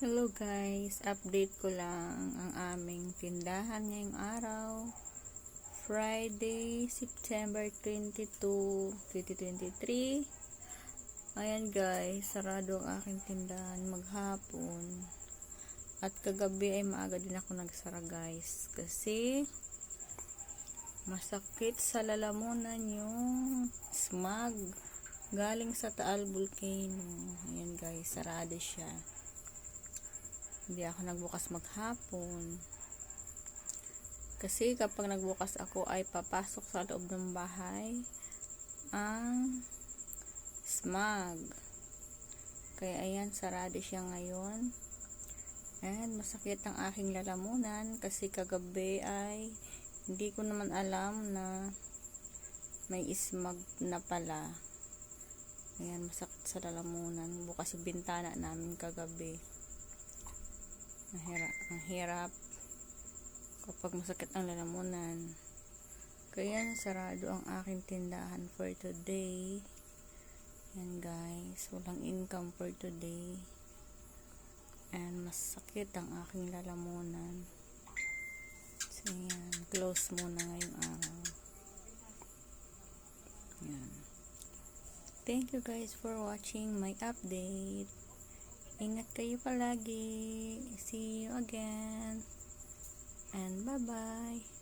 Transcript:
Hello guys, update ko lang ang aming tindahan ngayong araw. Friday, September 22, 2023. Ayan guys, sarado ang aking tindahan maghapon. At kagabi ay maaga din ako nagsara guys. Kasi masakit sa lalamunan yung smog galing sa Taal Volcano. Ayan guys, sarado siya. Hindi ako nagbukas maghapon. Kasi kapag nagbukas ako ay papasok sa loob ng bahay ang smog. Kaya ayan, sarado siya ngayon. And masakit ang aking lalamunan kasi kagabi ay hindi ko naman alam na may smog na pala. Ayan, masakit sa lalamunan. Bukas yung bintana namin kagabi. Ang hirap, ang hirap kapag masakit ang lalamunan. Kaya sarado ang aking tindahan for today. Yan guys, walang income for today. And masakit ang aking lalamunan. So yan, close muna ngayong araw. Yan. Thank you guys for watching my update. Ingat kayo palagi. See you again. And bye-bye.